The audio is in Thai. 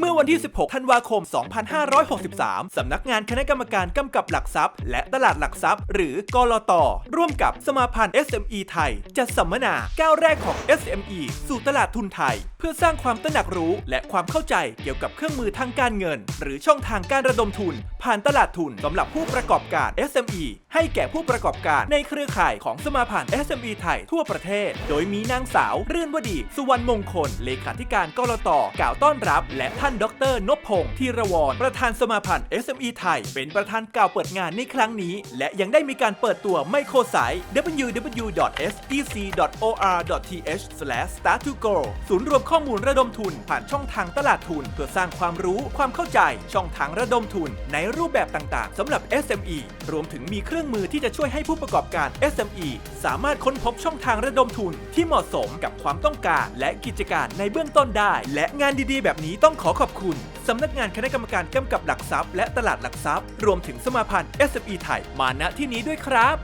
เมื่อวันที่ 16 ธันวาคม 2563 สำนักงานคณะกรรมการกำกับหลักทรัพย์ และตลาดหลักทรัพย์ หรือกลต ร่วมกับสมาพันธ์ SME ไทย จัดสัมมนาก้าวแรกของ SME สู่ตลาดทุนไทย เพื่อสร้างความตระหนักรู้ และความเข้าใจเกี่ยวกับเครื่องมือทางการเงิน หรือช่องทางการระดมทุน ผ่านตลาดทุนสำหรับผู้ประกอบการ SME ให้แก่ผู้ประกอบการในเครือข่ายของสมาพันธ์ SME ไทยทั่วประเทศ โดยมีนางสาว เรื่อนวดี สุวรรณมงคล เลขาธิการกลตกล่าวต้อนรับ และท่านดรนพพงศ์ธีรวรประธานสมาพันธ์ SME ไทย เป็นประธานกล่าวเปิดงานในครั้งนี้ และยังได้มีการเปิดตัวไมโครไซต์ www.stec.or.th/start to grow ศูนย์รวมข้อมูลระดมทุน ผ่านช่องทางตลาดทุน เพื่อสร้างความรู้ความเข้าใจช่องทางระดมทุน ในรูปแบบต่างๆสำหรับ SME รวมถึงมีเครือรื่องมือที่จะช่วยให้ผู้ประกอบการ SME สามารถค้นพบช่องทางระดมทุนที่เหมาะสมกับความต้องการ และกิจการในเบื้องต้นได้ และงานดีๆ แบบนี้ต้องขอขอบคุณสำนักงานคณะกรรมการกำกับหลักทรัพย์ และตลาดหลักทรัพย์ รวมถึงสมาพันธ์ SME ไทยมาณที่นี้ด้วยครับ